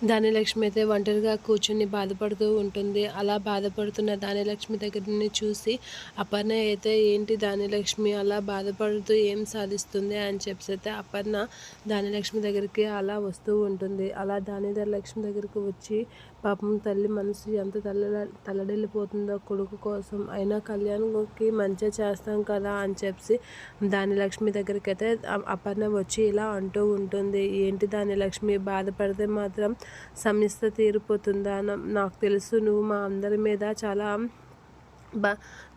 ధాన్యలక్ష్మి అయితే ఒంటరిగా కూర్చుని బాధపడుతూ ఉంటుంది. అలా బాధపడుతున్న ధాన్యలక్ష్మి దగ్గరని చూసి అపర్ణ అయితే ఏంటి ధాన్యలక్ష్మి అలా బాధపడుతూ ఏం సాధిస్తుంది? అని చెప్పి అయితే అపర్ణ ధాన్యలక్ష్మి దగ్గరికి అలా వస్తూ ఉంటుంది. అలా ధాన్యలక్ష్మి దగ్గరకు వచ్చి పాపం తల్లి మనసు ఎంత తల్ల తల్లడిల్లిపోతుందో కొడుకు కోసం. అయినా కళ్యాణ్కి మంచిగా చేస్తాం కదా అని చెప్పి దాని లక్ష్మి దగ్గరికి అయితే అపర్ణ వచ్చి ఇలా అంటూ ఉంటుంది. ఏంటి ధాన్యలక్ష్మి బాధపడితే మాత్రం సమస్య తీరిపోతుందా? నాకు తెలుసు నువ్వు మా అందరి మీద చాలా బా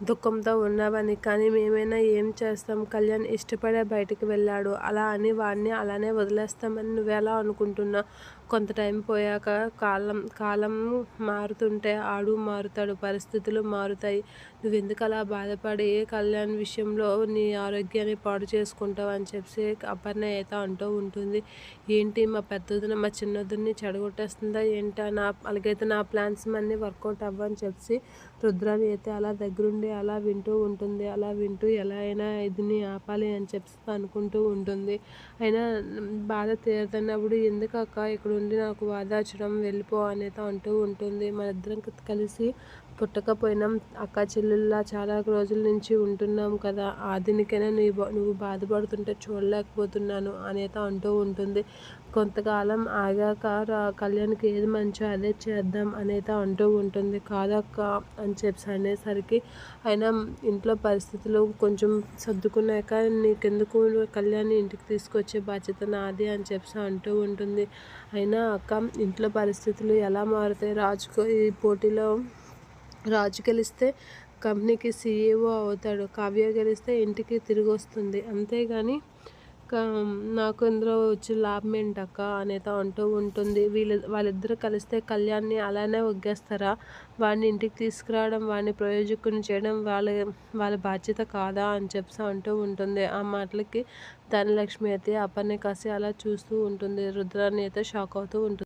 దుఃఖంతో ఉన్నావని. కానీ మేమైనా ఏం చేస్తాం? కళ్యాణ్ ఇష్టపడే బయటికి వెళ్ళాడు. అలా అని వాడిని అలానే వదిలేస్తామని నువ్వెలా అనుకుంటున్నావు? కొంత టైం పోయాక కాలం కాలం మారుతుంటే ఆడు మారుతాడు పరిస్థితులు మారుతాయి. నువ్వు ఎందుకు అలా బాధపడి కళ్యాణ్ విషయంలో నీ ఆరోగ్యాన్ని పాడు చేసుకుంటావు అని చెప్పి అపర్ణ అయితే అంటూ ఉంటుంది. ఏంటి మా పెద్దదిన మా చిన్నదిని చెడగొట్టేస్తుందా ఏంటా నా అలాగైతే నా ప్లాన్స్ అన్నీ వర్కౌట్ అవ్వని చెప్పి రుద్రాని అయితే అలా దగ్గరుండి అలా వింటూ ఉంటుంది. అలా వింటూ ఎలా అయినా ఇదిని ఆపాలి అని చెప్పి అనుకుంటూ ఉంటుంది. అయినా బాధ తీరుతున్నప్పుడు ఎందుకు అక్క ఇక్కడ ఉండి నాకు వాదాచడం వెళ్ళిపో అనేది అంటూ ఉంటుంది. మన ఇద్దరం కలిసి పుట్టకపోయినాం. అక్క చెల్లెల్లా చాలా రోజుల నుంచి ఉంటున్నాం కదా. ఆ దీనికైనా నువ్వు నువ్వు బాధపడుతుంటే చూడలేకపోతున్నాను అనేత అంటూ ఉంటుంది. కొంతకాలం ఆగాక కళ్యాణ్కి ఏది మంచో అదే చేద్దాం అనేత అంటూ ఉంటుంది. కాదక్క అని చెప్పి అనేసరికి అయినా ఇంట్లో పరిస్థితులు కొంచెం సర్దుకున్నాక నీకెందుకు కళ్యాణ్ ఇంటికి తీసుకొచ్చే బాధ్యత నాది అని చెప్పి అంటూ ఉంటుంది. అయినా అక్క ఇంట్లో పరిస్థితులు ఎలా మారుతాయి? రాజుకో ఈ పోటీలో రాజు గెలిస్తే కంపెనీకి సీఈఓ అవుతాడు కావ్య గెలిస్తే ఇంటికి తిరిగి వస్తుంది అంతేగాని నాకు ఇందులో వచ్చే లాభం ఏంటక్క? అనేది అంటూ ఉంటుంది. వీళ్ళ వాళ్ళిద్దరు కలిస్తే కళ్యాణ్ని అలానే ఒగ్గేస్తారా? వాడిని ఇంటికి తీసుకురావడం వాడిని ప్రయోజకుని చేయడం వాళ్ళ వాళ్ళ బాధ్యత కాదా అని చెప్పి అంటూ ఉంటుంది. ఆ మాటలకి ధనలక్ష్మి అయితే అప్పని కాసి అలా చూస్తూ ఉంటుంది. రుద్రాన్ని అయితే షాక్ అవుతూ ఉంటుంది.